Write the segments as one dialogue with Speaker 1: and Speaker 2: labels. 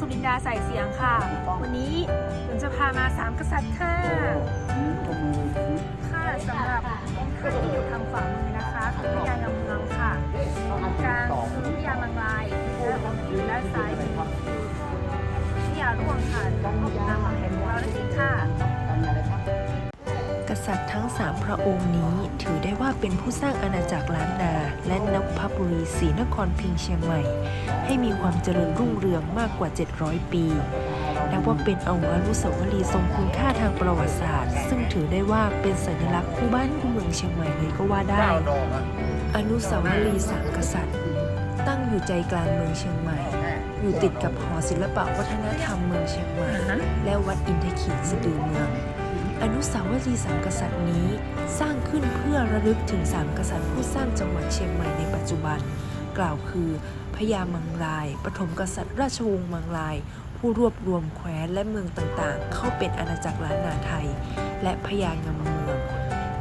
Speaker 1: สุรินดาใส่เสียงค่ะ วันนี้ผมจะพามาสามกษัตริย์ค่ะ ค่ะสำหรับองค์ท่านที่อยู่ทางขวามือนะคะคือพญายำเมืองค่ะตรงกลางคือพญามังลายและองค์ที่อยู่ด้านซ้ายคือพญาร่วงค่ะหรือพ่อขุนนางแห่งของเรานั่นเองค่ะ
Speaker 2: กษัตริย์ทั้งสามพระองค์นี้ถือได้ว่าเป็นผู้สร้างอาณาจักรล้านนาและน พบุรีศรีนครพิงเชียงใหม่ ให้มีความเจริญรุ่งเรืองมากกว่า 700 ปีนับว่าเป็นออนุสาวรีย์ทรงคุณค่าทางประวัติศาสตร์ ซึ่งถือได้ว่าเป็นสัญลักษณ์คู่บ้านคู่เมืองเชียงใหม่เลยก็ว่าได้ อนุสาวรีย์สามกษัตริย์ ตั้งอยู่ใจกลางเมืองเชียงใหม่ อยู่ติดกับหอศิลปะวัฒนธรรมเมืองเชียงใหม่ และวัดอินทขีสะดือเมือง อนุสาวรีย์สามกษัตริย์นี้ สร้างขึ้นเพื่อระลึกถึงสามกษัตริย์ผู้สร้างจังหวัดเชียงใหม่ในปัจจุบัน กล่าวคือพญามังราย ปฐมกษัตริย์ราชวงศ์มังราย ผู้รวบรวมแคว้นและเมืองต่างๆ เข้าเป็นอาณาจักรล้านนาไทย และพญางำเมือง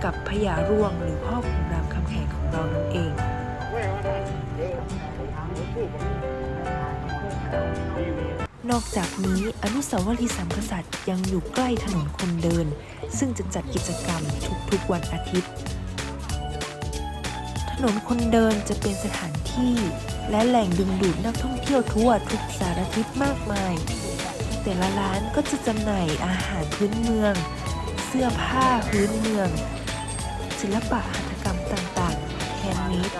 Speaker 2: กับพญาร่วงหรือพ่อขุนรามคำแหงของเรานั่นเอง นอกจากนี้อนุสาวรีย์สามกษัตริย์ยังอยู่ใกล้ถนนคนเดิน ซึ่งจะจัดกิจกรรมทุกๆวันอาทิตย์ ถนนคนเดินจะเป็นสถานที่ และแหล่งดึงดูดนักท่องเที่ยวทั่วทุกสารทิศมากมาย แต่ละร้านก็จะจำหน่ายอาหารพื้นเมือง เสื้อผ้าพื้นเมือง ศิลปะหัตถกรรมต่างๆแฮนด์เมด